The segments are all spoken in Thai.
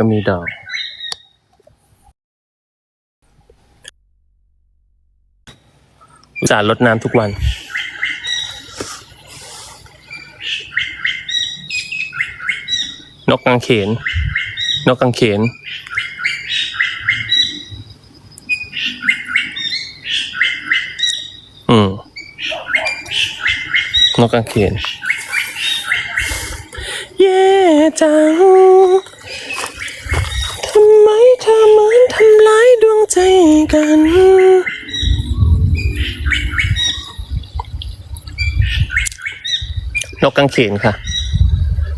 ก็มีดอกอุตส่าห์รดน้ำทุกวัน นกกางเขน นกกางเขน อืม นกกางเขน เย่จัง เหมือนทำร้ายดวงใจกัน นกกางเขนค่ะ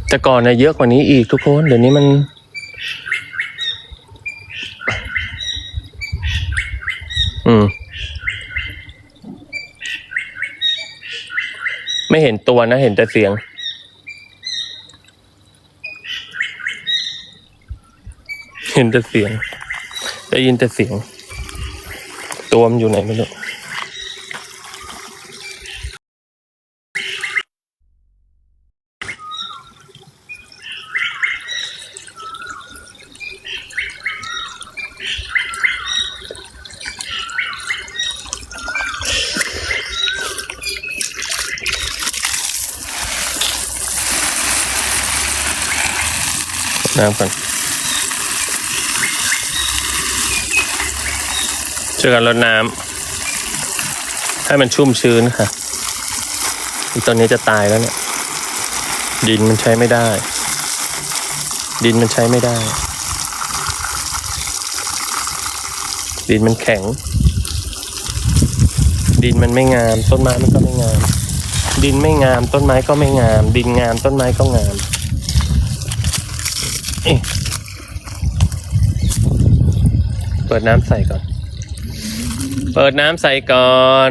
แต่ก่อนนะเยอะกว่านี้อีกทุกคน เดี๋ยวนี้มัน อืม ไม่เห็นตัวนะ เห็นแต่เสียงเห็นแต่เสียง ได้ยินแต่เสียง ตัวมันอยู่ไหนไม่รู้ ช่วยกันรดน้ำให้มันชุ่มชื้นค่ะตอนนี้จะตายแล้วเนี่ย ดินมันใช้ไม่ได้ ดินมันใช้ไม่ได้ ดินมันแข็ง ดินมันไม่งาม ต้นไม้มันก็ไม่งาม ดินไม่งาม ต้นไม้ก็ไม่งาม ดินงามต้นไม้ก็งามเปิดน้ำใส่ก่อน เปิดน้ำใส่ก่อน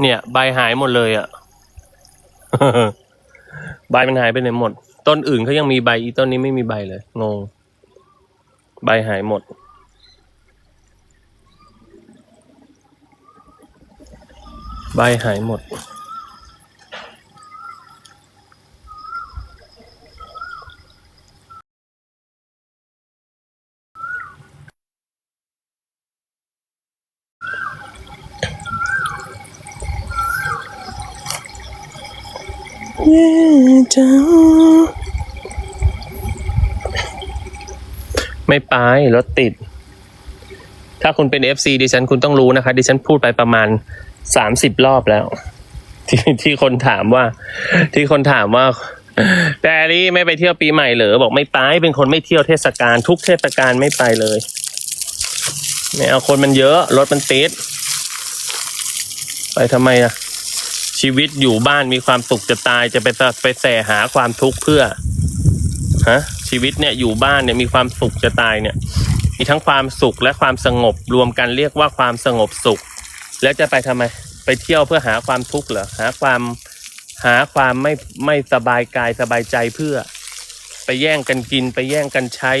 เนี่ย ใบหายหมดเลยอะ่ะ ใบมันหายไปไหนหมด ต้นอื่นเขายังมีใบอีต้นนี้ไม่มีใบเลยงง ใบหายหมด ใบหายหมด ไม่ไปรถติด ถ้าคุณเป็น FC ดิฉันคุณต้องรู้นะคะ ดิฉันพูดไปประมาณสามสิบรอบแล้ว ที่ที่คนถามว่า ที่คนถามว่าแต่รี่ไม่ไปเที่ยวปีใหม่เหรอบอกไม่ไปเป็นคนไม่เที่ยวเทศกาลทุกเทศกาลไม่ไปเลยไม่เอาคนมันเยอะรถมันติดไปทำไมอะชีวิตอยู่บ้านมีความสุขจะตายจะไปไปแสหาความทุกข์เพื่อะชีวิตเนี่ยอยู่บ้านเนี่ยมีความสุขจะตายเนี่ย มีทั้งความสุขและความสงบรวมกันเรียกว่าความสงบสุข แล้วจะไปทำไม ไปเที่ยวเพื่อหาความทุกข์เหรอหาความหาความไม่ไม่สบายกายสบายใจเพื่อ ไปแย่งกันกินไปแย่งกันใช้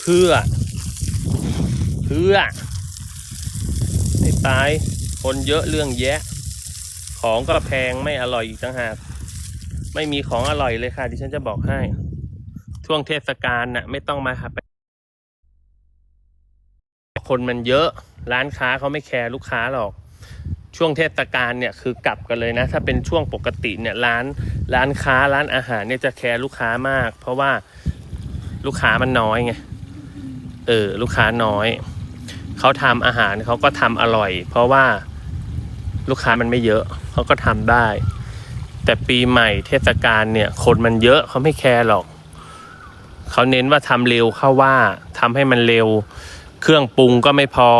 เพื่อ เพื่อให้ตายคนเยอะเรื่องแยะ ของก็แพงไม่อร่อยอีกต่างหากไม่มีของอร่อยเลยค่ะที่ฉันจะบอกให้ ช่วงเทศกาลน่ะไม่ต้องมาหาไปคนมันเยอะร้านค้าเขาไม่แคร์ลูกค้าหรอก ช่วงเทศกาลเนี่ยคือกลับกันเลยนะ ถ้าเป็นช่วงปกติเนี่ยร้านร้านค้าร้านอาหารเนี่ยจะแคร์ลูกค้ามาก เพราะว่าลูกค้ามันน้อยไงเออลูกค้าน้อยเขาทำอาหารเขาก็ทำอร่อย เพราะว่าลูกค้ามันไม่เยอะเขาก็ทำได้ แต่ปีใหม่เทศกาลเนี่ยคนมันเยอะเขาไม่แคร์หรอก เขาเน้นว่าทำเร็วเข้าว่าทำให้มันเร็ว เครื่องปรุงก็ไม่พอ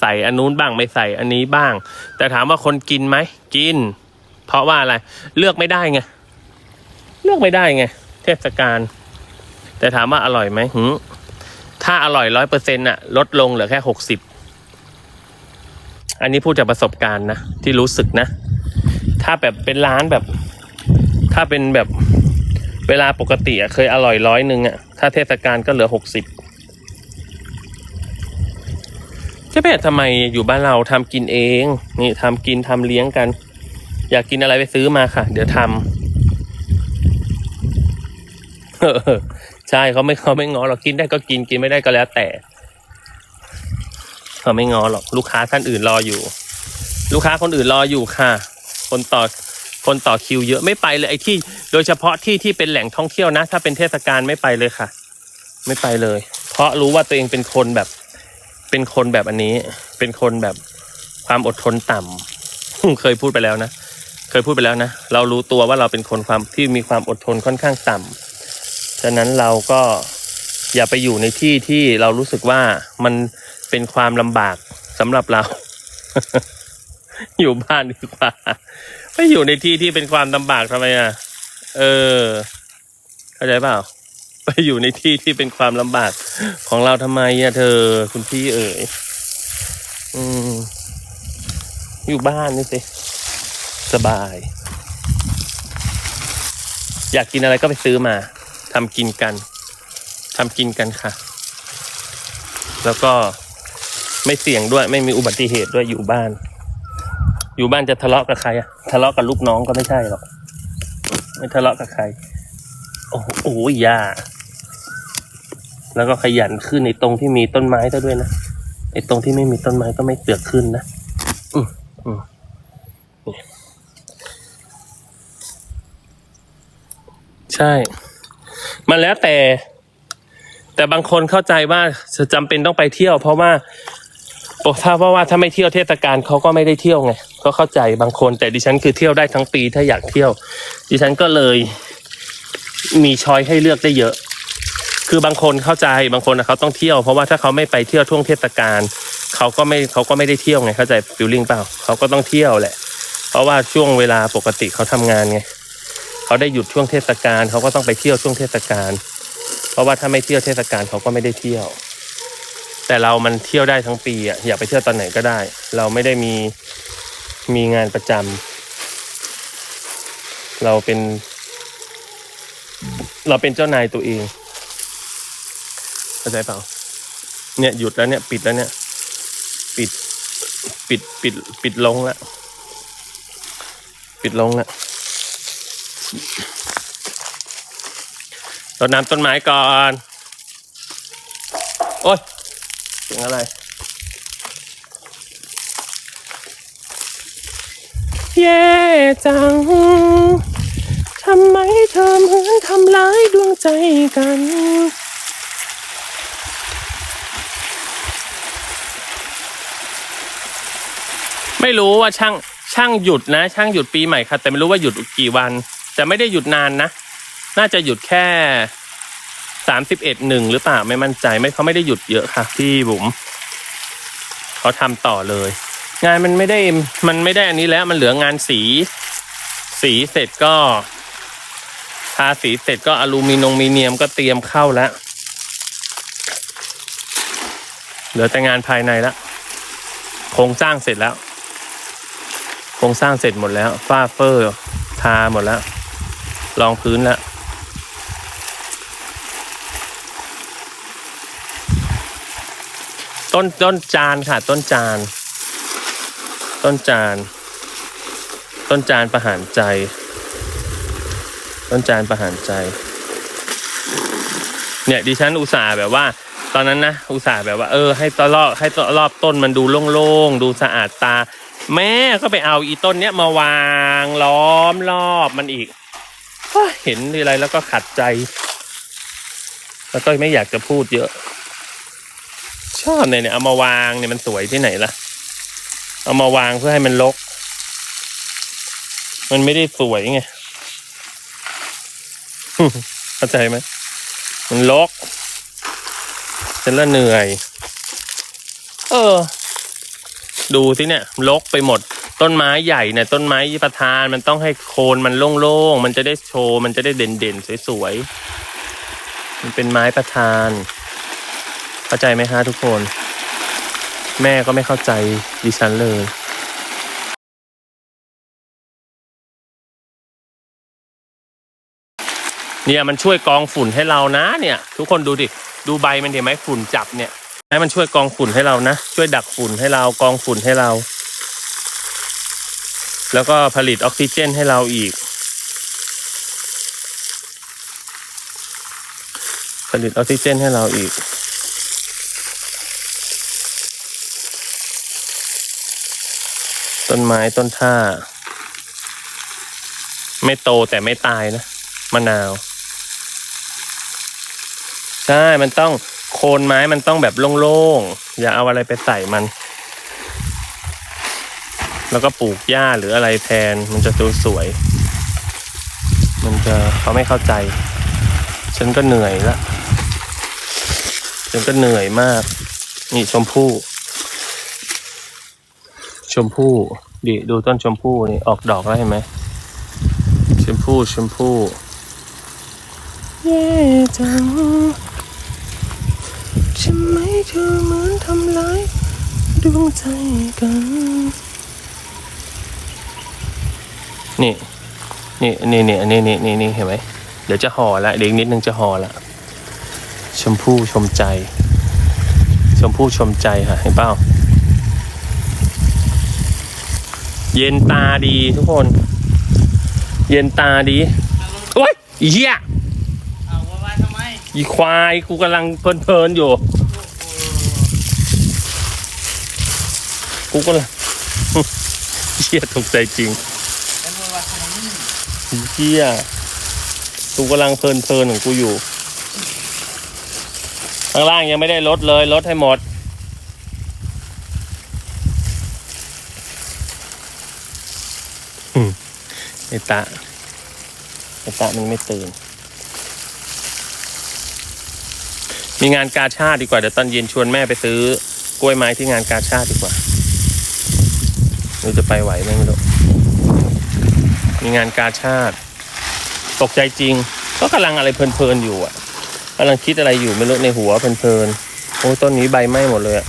ใส่อันนู้นบ้างไม่ใส่อันนี้บ้าง แต่ถามว่าคนกินไหมกิน เพราะว่าอะไร เลือกไม่ได้ไงเลือกไม่ได้ไง เทศกาลแต่ถามว่าอร่อยไหมหืมถ้าอร่อยร้อยเปอร์เซ็นต์อะลดลงเหลือแค่หกสิบอันนี้พูดจากประสบการณ์นะ ที่รู้สึกนะ ถ้าแบบเป็นร้านแบบ ถ้าเป็นแบบ เวลาปกติอะเคยอร่อยร้อยหนึ่งอะ ถ้าเทศกาลก็เหลือหกสิบเจ๊เป็ดทำไมอยู่บ้านเราทำกินเอง นี่ทำกินทำเลี้ยงกัน อยากกินอะไรไปซื้อมาค่ะ เดี๋ยวทเออใช่เขาไม่เขาไม่งอหรอกกินได้ก็กินกินไม่ได้ก็แล้วแต่เขาไม่งอหรอกลูกค้าท่านอื่นรออยู่ ลูกค้าคนอื่นรออยู่ค่ะ คนต่อ คนต่อคิวเยอะไม่ไปเลยไอ้ที่ โดยเฉพาะที่ที่เป็นแหล่งท่องเที่ยวนะ ถ้าเป็นเทศกาลไม่ไปเลยค่ะ ไม่ไปเลย เพราะรู้ว่าตัวเองเป็นคนแบบ เป็นคนแบบอันนี้ เป็นคนแบบความอดทนต่ำเคยพูดไปแล้วนะเคยพูดไปแล้วนะเรารู้ตัวว่าเราเป็นคนความที่มีความอดทนค่อนข้างต่ำฉะนั้นเราก็อย่าไปอยู่ในที่ที่เรารู้สึกว่ามันเป็นความลำบากสำหรับเรา อยู่บ้านดีกว่า ไม่อยู่ในที่ที่เป็นความลำบากทำไมอะ เออ เข้าใจเปล่า ไปอยู่ในที่ที่เป็นความลำบากของเราทำไมอะ เธอ คุณพี่เอ๋ยอืมอยู่บ้านนี่สิสบาย อยากกินอะไรก็ไปซื้อมาทำกินกันทำกินกันค่ะ แล้วก็ไม่เสี่ยงด้วยไม่มีอุบัติเหตุด้วยอยู่บ้าน อยู่บ้านจะทะเลาะกับใครอะทะเลาะกับลูกน้องก็ไม่ใช่หรอก ไม่ทะเลาะกับใคร โอ้โหอยยาแล้วก็ขยันขึ้นในตรงที่มีต้นไม้ซะด้วยนะไอ้ตรงที่ไม่มีต้นไม้ก็ไม่เตือกขึ้นนะอืมอืมใช่ มันแล้วแต่ แต่บางคนเข้าใจว่าจะจำเป็นต้องไปเที่ยว เพราะว่า โอ้ถ้าเพราว่าถ้าไม่เที่ยวเทศกาลเขาก็ไม่ได้เที่ยวไงก็เข้าใจบางคน แต่ดิฉันคือเที่ยวได้ทั้งปีถ้าอยากเที่ยว ดิฉันก็เลยมีช้อยให้เลือกได้เยอะ คือบางคนเข้าใจบางคนนะเขาต้องเที่ยว เพราะว่าถ้าเขาไม่ไปเที่ยวช่วงเทศกาลเขาก็ไม่เขาก็ไม่ได้เที่ยวไงเข้าใจฟิลลิ่งเปล่าเขาก็ต้องเที่ยวแหละ เพราะว่าช่วงเวลาปกติเขาทำงานไงเขาได้หยุดช่วงเทศกาลเขาก็ต้องไปเที่ยวช่วงเทศกาลเพราะว่าถ้าไม่เที่ยวเทศกาลเขาก็ไม่ได้เที่ยว แต่เรามันเที่ยวได้ทั้งปีอะอยากไปเที่ยวตอนไหนก็ได้ เราไม่ได้มีมีงานประจำเราเป็น เราเป็นเจ้านายตัวเองเข้าใจเปล่า เนี่ยหยุดแล้วเนี่ยปิดแล้วเนี่ย ปิดปิดปิดปิดลงล้วปิดลงล้วรดน้ำต้นไม้ก่อน โอ๊ย สียงอะไร แย่จัง ทำไมเธอเหมือนทำร้ายดวงใจกัน ไม่รู้ว่าช่างช่างหยุดนะ ช่างหยุดปีใหม่ค่ะ แต่ไม่รู้ว่าหยุดกี่วัน แต่ไม่ได้หยุดนานนะ น่าจะหยุดแค่ สามสิบเอ็ดหนึ่งหรือเปล่าไม่มั่นใจไม่เขาไม่ได้หยุดเยอะค่ะพี่บุ๋มเขาทำต่อเลย งานมันไม่ได้มันไม่ได้อันนี้แล้วมันเหลืองานสี สีเสร็จก็ทาสีเสร็จก็อลูมิเนยมมีเนียมก็เตรียมเข้าแล้วเหลือแต่งานภายในแล้วโครงสร้างเสร็จแล้วโครงสร้างเสร็จหมดแล้วฝ้าเฟอร์ทาหมดแล้วรองพื้นแล้ว ต้นต้นจานค่ะ ต้นจาน ต้นจาน ต้นจานประหารใจ ต้นจานประหารใจ เนี่ยดิฉันอุตส่าห์แบบว่า ตอนนั้นนะอุตส่าห์แบบว่า เออให้ตลอดให้ตรอบต้นมันดูโล่งๆดูสะอาดตา แม่ก็ไปเอาอีต้นเนี้ยมาวางล้อมรอบมันอีกเห็นทีไรแล้วก็ขัดใจ แล้วก็ไม่อยากจะพูดเยอะ ชอบเนี่ยเนี่ยเอามาวางเนี่ยมันสวยที่ไหนล่ะ เอามาวางเพื่อให้มันลก มันไม่ได้สวยไงเข้าใจไหมมันลกฉันละเหนื่อย เออ ดูสิเนี่ยลกไปหมด ต้นไม้ใหญ่เนี่ยต้นไม้ประธาน มันต้องให้โคนมันโล่งๆมันจะได้โชว์ มันจะได้เด่นๆสวยๆมันเป็นไม้ประธาน เข้าใจไหมฮะทุกคน แม่ก็ไม่เข้าใจดิฉันเลยเนี่ยมันช่วยกองฝุ่นให้เรานะ เนี่ย ทุกคนดูดิดูใบมันเห็นไหมฝุ่นจับเนี่ยให้มันช่วยกองฝุ่นให้เรานะ ช่วยดักฝุ่นให้เรากองฝุ่นให้เรา แล้วก็ผลิตออกซิเจนให้เราอีก ผลิตออกซิเจนให้เราอีก ต้นไม้ต้นท่า ไม่โตแต่ไม่ตายนะมะนาว ใช่มันต้องโคนไม้มันต้องแบบโล่งๆ อย่าเอาอะไรไปใส่มัน แล้วก็ปลูกหญ้าหรืออะไรแทนมันจะดูสวย มันจะเขาไม่เข้าใจ ฉันก็เหนื่อยละฉันก็เหนื่อยมาก นี่ชมพู่ ชมพู่ดิดูต้นชมพู่นี่ออกดอกแล้วเห็นไหมชมพู่ชมพู่เย่จังฉันไม่เธอเหมือนทำร้ายดวงใจกัน นี่นี่นี่นี่นี่นี่นี่นี่เห็นไหมเดี๋ยวจะห่อละเดี๋ยวอีกนิดนึงจะห่อละชมพู่ชมใจ ชมพู่ชมใจค่ะเห็นเปล่า เย็นตาดีทุกคน เย็นตาดีโอ้ยอีเหี้ยเอาว่าว่าทำไมอีควายกูกำลังเพลินๆอยู่ กูก็เลยเหี้ยตกใจจริงแล้วว่าว่าทำไมนี่อีเหี้ยกูกำลังเพลินๆของกูอยู่ ข้างล่างยังไม่ได้ลดเลยลดให้หมด ไอตะไอตะมันไม่ตื่น มีงานกาชาติดีกว่า เดี๋ยวตอนเย็นชวนแม่ไปซื้อกล้วยไม้ที่งานกาชาติดีกว่าเราจะไปไหวไหมไม่รู้มีงานกาชาติ ตกใจจริง ก็กำลังอะไรเพลินๆอยู่อะกำลังคิดอะไรอยู่ไม่รู้ในหัวเพลินๆโอ้ต้นนี้ใบไหม้หมดเลยอะ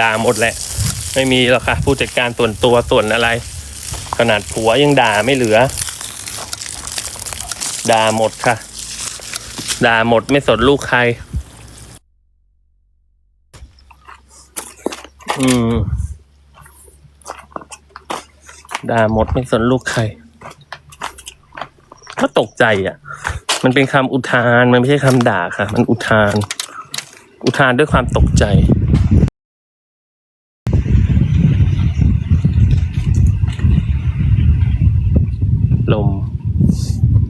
ด่าหมดแหละ ไม่มีหรอกค่ะผู้จัดการส่วนตัวส่วนอะไร ขนาดผัวยังด่าไม่เหลือ ด่าหมดค่ะ ด่าหมดไม่สนลูกใคร อืม ด่าหมดไม่สนลูกใครก็ตกใจอะ มันเป็นคำอุทาน มันไม่ใช่คำด่าค่ะ มันอุทาน อุทานด้วยความตกใจ ลม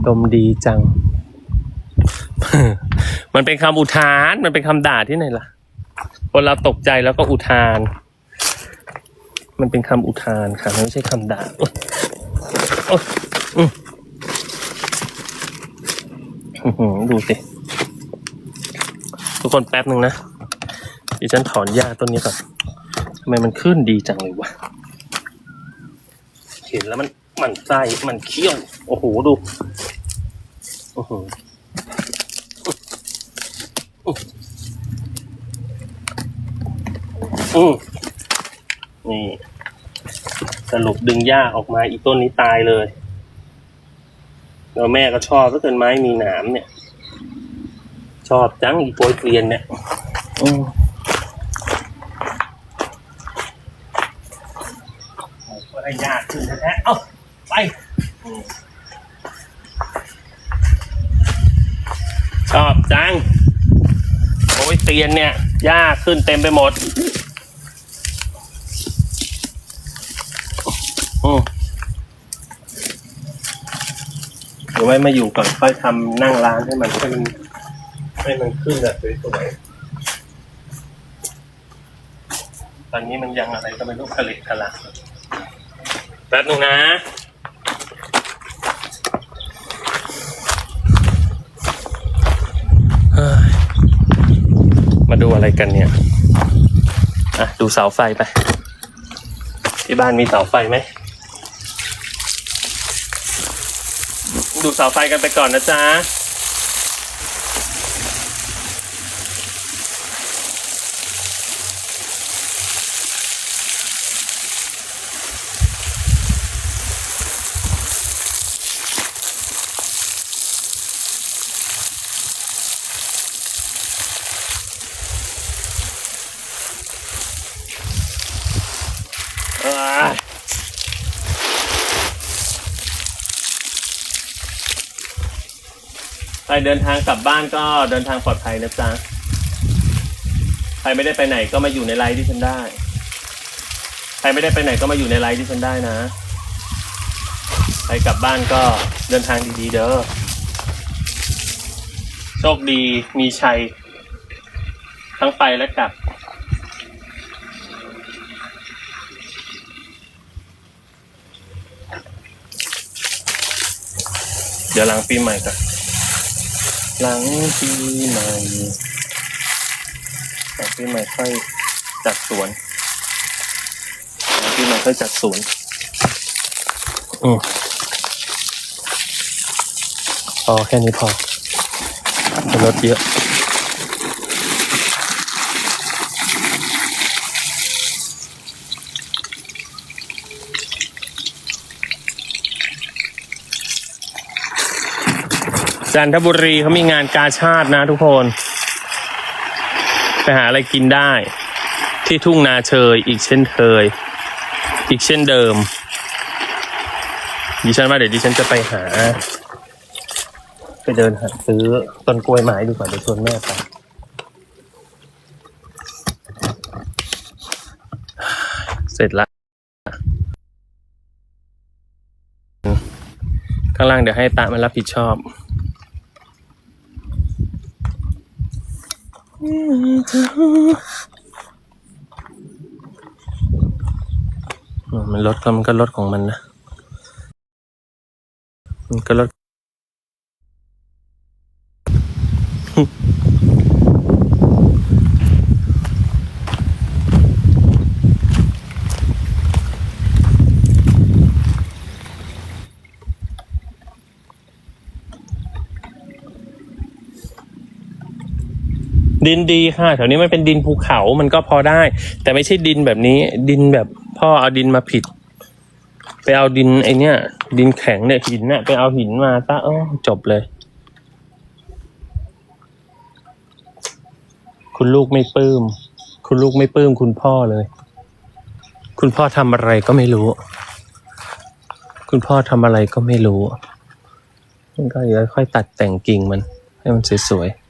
ลมดีจัง มันเป็นคำอุทาน มันเป็นคำด่าที่ไหนล่ะคนเราตกใจแล้วก็อุทาน มันเป็นคำอุทานค่ะไม่ใช่คำด่าดูสิ ทุกคนแป๊บหนึ่งนะดิฉันถอนหญ้าต้นนี้ก่อนทำไมมันขึ้นดีจังเลยวะ เห็นแล้วมัน มันไส้มันเคี้ยว โอ้โห ดูโอ้โหอืมนี่ สรุปดึงหญ้าออกมาอีกต้นนี้ตายเลยแล้วแม่ก็ชอบถ้าเกินไม้มีหนามเนี่ย ชอบจังอีโปยเกลียนเนี่ยอืมโอ้ก็ได้ยากขึ้นแท้ๆเอ้า ไป ชอบจัง โอ้ยเตียนเนี่ยหญ้าขึ้นเต็มไปหมดอืมเดี๋ยวไว้มาอยู่ก่อนค่อยทำนั่งร้านให้มันให้มันให้มันขึ้นแบบสวยๆตอนนี้มันยังอะไรก็ไม่รู้ผลิตขลักแป๊บนึงนะ เฮ้ยมาดู อะไรกันเนี่ย อะ ดูเสาไฟไป ที่บ้านมีเสาไฟไหม ดูเสาไฟกันไปก่อนนะจ๊ะ ใค รเดินทางกลับบ้านก็เดินทางปลอดภัยนะจ๊ะ ใครไม่ได้ไปไหนก็มาอยู่ในไลฟ์ที่ฉันได้ ใครไม่ได้ไปไหนก็มาอยู่ในไลฟ์ที่ฉันได้นะ ใครกลับบ้านก็เดินทางดีๆเด้อ โชคดีมีชัย ทั้งไปและกลับ เดี๋ยวหลังปีใหม่ก่อน หลังปีใหม่หลังปีใหม่ค่อยจัดสวนหลังปีใหม่ค่อยจัดสวนอืมพอแค่นี้พอรถเยอะ จันทบุรีเขามีงานกาชาตินะทุกคน ไปหาอะไรกินได้ ที่ทุ่งนาเชยอีกเช่นเคย อีกเช่นเดิม ดิฉันว่าเดี๋ยวดิฉันจะไปหา ไปเดินหาซื้อต้นกล้วยไม้ดีกว่าเดี๋ยวชวนแม่ไปเสร็จละข้างล่างเดี๋ยวให้ตามันรับผิดชอบ มันลดก็มันก็ลดของมันนะ มันก็ลด ดินดีค่ะแถวนี้มันเป็นดินภูเขามันก็พอได้ แต่ไม่ใช่ดินแบบนี้ ดินแบบพ่อเอาดินมาผิด ไปเอาดินไอเนี้ยดินแข็งเนี่ยหินเนี่ยไปเอาหินมาซะเออจบเลย คุณลูกไม่ปลื้มคุณลูกไม่ปลื้มคุณพ่อเลย คุณพ่อทำอะไรก็ไม่รู้ คุณพ่อทำอะไรก็ไม่รู้มันก็เดี๋ยค่อยตัดแต่งกิ่งมัน ให้มันสวยๆ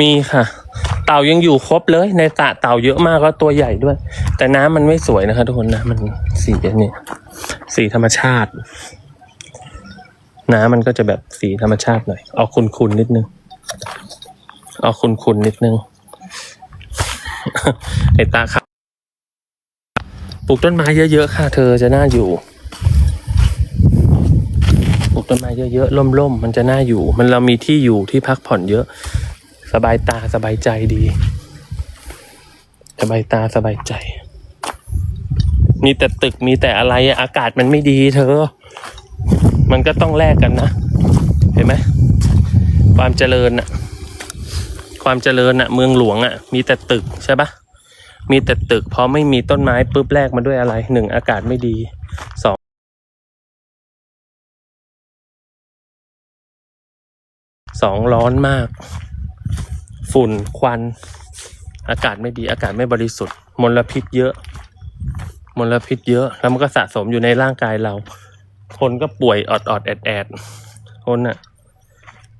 มีค่ะ เต่ายังอยู่ครบเลย ในตะเต่าเยอะมากแล้วตัวใหญ่ด้วย แต่น้ำมันไม่สวยนะคะทุกคนนะมันสีนนี้สีธรรมชาติ น้ำมันก็จะแบบสีธรรมชาติหน่อยออกคุณๆนิดนึงออกคุณๆนิดนึงไอตาครับปลูกต้นไม้เยอะๆ ค่ะ เธอจะน่าอยู่ ปลูกต้นไม้เยอะๆ ร่มๆ มันจะน่าอยู่ มันเรามีที่อยู่ที่พักผ่อนเยอะ สบายตาสบายใจดี สบายตาสบายใจ มีแต่ตึกมีแต่อะไรอากาศมันไม่ดีเธอ มันก็ต้องแลกกันนะ เห็นไหมความเจริญอะความเจริญอะเมืองหลวงอะมีแต่ตึกใช่ปะมีแต่ตึกพอไม่มีต้นไม้ปุ๊บแลกมาด้วยอะไรหนึ่งอากาศไม่ดีสองสองร้อนมาก ฝุ่นควัน อากาศไม่ดีอากาศไม่บริสุทธิ์ มลพิษเยอะ มลพิษเยอะ แล้วมันก็สะสมอยู่ในร่างกายเรา คนก็ป่วยออดออดแอดแอดคนอะ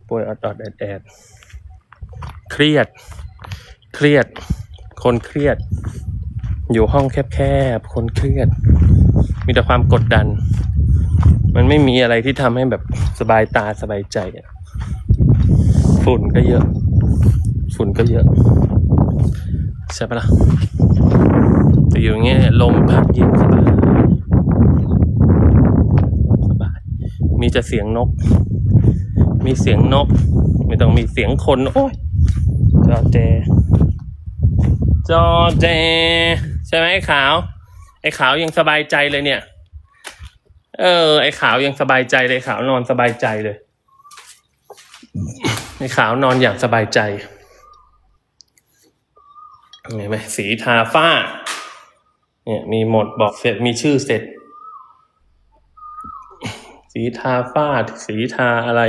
ป่วยออดออดแอดแอดเครียด เครียด คนเครียด อยู่ห้องแคบๆคนเครียด มีแต่ความกดดัน มันไม่มีอะไรที่ทำให้แบบสบายตาสบายใจฝุ่นก็เยอะ ฝุ่นก็เยอะ ใช่ปะล่ะแต่อยู่งเงี้ยลมพัดเย็นสบายสบาย มีแต่เสียงนก มีเสียงนก ไม่ต้องมีเสียงคน โอ้ยจอแจจอแจใช่ไหมไอ้ขาว ไอ้ขาวยังสบายใจเลยเนี่ย เออ ไอ้ขาวยังสบายใจเลยขาวนอนสบายใจเลย ไอ้ขาวนอนอย่างสบายใจ เห็นไหมสีทาฝ้า เนี่ย มีหมดบอกเสร็จมีชื่อเสร็จ สีทาฝ้า สีทาอะไร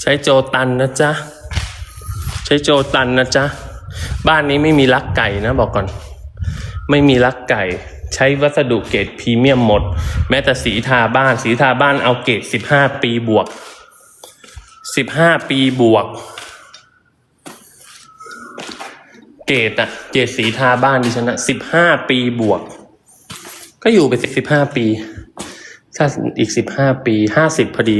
ใช้โจตันนะจ๊ะ ใช้โจตันนะจ๊ะ บ้านนี้ไม่มีลักไก่นะบอกก่อน ไม่มีลักไก่ใช้วัสดุเกรดพรีเมียมหมด แม้แต่สีทาบ้าน สีทาบ้านเอาเกรดสิบห้าปีบวก สิบห้าปีบวก เกรดอะเกรดสีทาบ้านดิฉันอะสิบห้าปีบวก ก็อยู่ไปสิบสิบห้าปี ถ้าอีกสิบห้าปีห้าสิบพอดี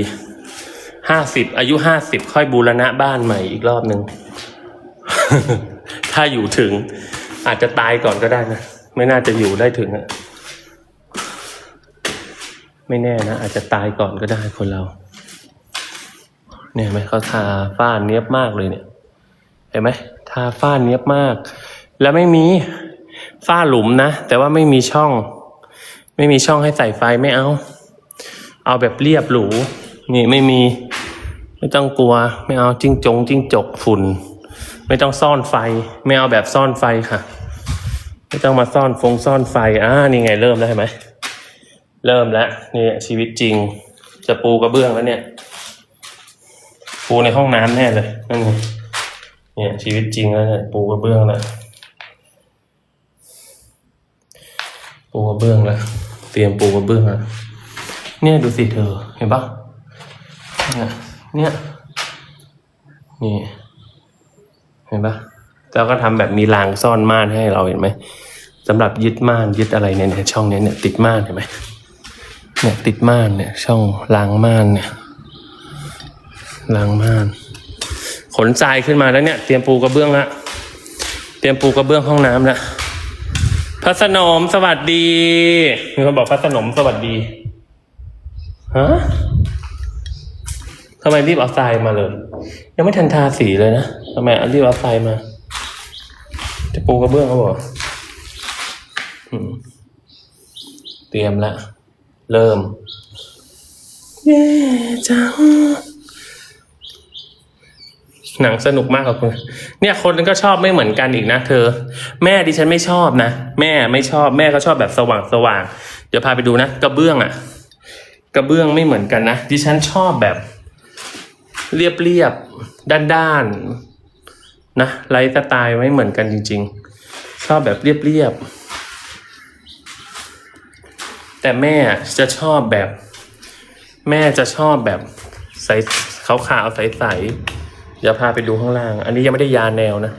ห้าสิบอายุห้าสิบค่อยบูรณะบ้านใหม่อีกรอบหนึ่ง ถ้าอยู่ถึงอาจจะตายก่อนก็ได้นะ ไม่น่าจะอยู่ได้ถึงอะไม่แน่นะ อาจจะตายก่อนก็ได้คนเรา เนี่ยเห็นไหมเขาทาฝ้าเนี้ยบมากเลยเนี่ย เห็นไหมทาฝ้าเนี้ยบมาก แล้วไม่มีฝ้าหลุมนะ แต่ว่าไม่มีช่อง ไม่มีช่องให้ใส่ไฟไม่เอา เอาแบบเรียบหรูนี่ไม่มี ไม่ต้องกลัว ไม่เอาจิ้งจงจิ้งจกฝุ่น ไม่ต้องซ่อนไฟ ไม่เอาแบบซ่อนไฟค่ะ ไม่ต้องมาซ่อนฟงซ่อนไฟอ่านี่ไงเริ่มแล้วเห็นไหมเริ่มแล้วนี่ชีวิตจริง จะปูกระเบื้องแล้วเนี่ย ปูในห้องน้ำแน่เลยนั่นไงเนี่ยชีวิตจริงแล้วเนี่ยปูกระเบื้องแล้วปูกระเบื้องแล้วเตรียมปูกระเบื้องแล้วเนี่ยดูสิเธอเห็นปะเนี่ยเนี่ยนี่เห็นปะแล้วก็ทำแบบมีรางซ่อนม่านให้เราเห็นไหมสำหรับยึดม่านยึดอะไรเนี่ยเนี่ยช่องนี้เนี่ยติดม่านเห็นไหมเนี่ยติดม่านเนี่ยช่องรางม่านเนี่ย รางม่าน ขนทรายขึ้นมาแล้วเนี่ย เตรียมปูกระเบื้องละเตรียมปูกระเบื้องห้องน้ำละพระสนมสวัสดีมีคนบอกพระสนมสวัสดีฮะทำไมรีบเอาทรายมาเลย ยังไม่ทันทาสีเลยนะทำไมรีบเอาทรายมา จะปูกระเบื้องเขาบอกเตรียมละ เริ่ม เย้จัง หนังสนุกมากกับคุณเนี่ยคนก็ชอบไม่เหมือนกันอีกนะเธอ แม่ดิฉันไม่ชอบนะ แม่ไม่ชอบแม่ก็ชอบแบบสว่างสว่างเดี๋ยวพาไปดูนะกระเบื้องอะกระเบื้องไม่เหมือนกันนะดิฉันชอบแบบ เรียบเรียบด้านด้านนะไลฟ์สไตล์ไม่เหมือนกันจริง ๆ ชอบแบบเรียบเรียบแต่แม่จะชอบแบบ แม่จะชอบแบบใสขาวขาวๆใสๆ เดี๋ยวพาไปดูข้างล่าง อันนี้ยังไม่ได้ยาแนวนะ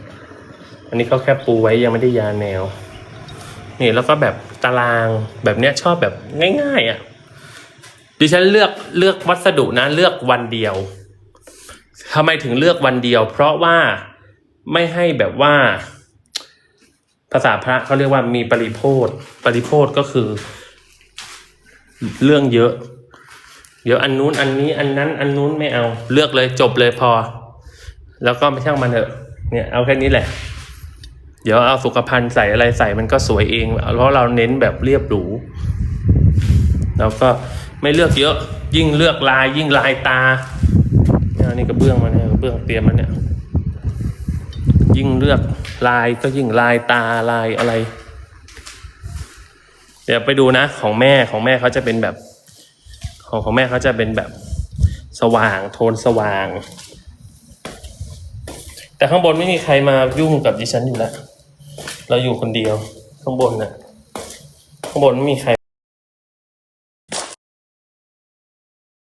อันนี้เขาแค่ปูไว้ยังไม่ได้ยาแนว นี่แล้วก็แบบตารางแบบเนี้ยชอบแบบง่ายๆอะ่ะ ดิฉันเลือกเลือกวัสดุนะเลือกวันเดียวทำไมถึงเลือกวันเดียว เพราะว่าไม่ให้แบบว่า ภาษาพระเขาเรียกว่ามีปริโพธปริโพธก็คือ เรื่องเยอะ เดี๋ยวอันนู้นอันนี้อันนั้น อันนู้นไม่เอา เลือกเลยจบเลยพอ แล้วก็ไม่ช่างมันเถอะ เนี่ยเอาแค่นี้แหละ เดี๋ยวเอาสุขภัณฑ์ใส่อะไรใส่มันก็สวยเอง เพราะเราเน้นแบบเรียบหรูแล้วก็ไม่เลือกเยอะ ยิ่งเลือกลายยิ่งลายตาเนี่ยอันนี่กระเบื้องมาเนี่ยกระเบื้องเตรียมมาเนี่ย ยิ่งเลือกลายก็ยิ่งลายตาลายอะไร เดี๋ยวไปดูนะ ของแม่ของแม่เขาจะเป็นแบบ ของของแม่เขาจะเป็นแบบสว่างโทนสว่าง แต่ข้างบนไม่มีใครมายุ่งกับดิฉันอยู่แล้ว เราอยู่คนเดียว ข้างบนน่ะ ข้างบนไม่มีใคร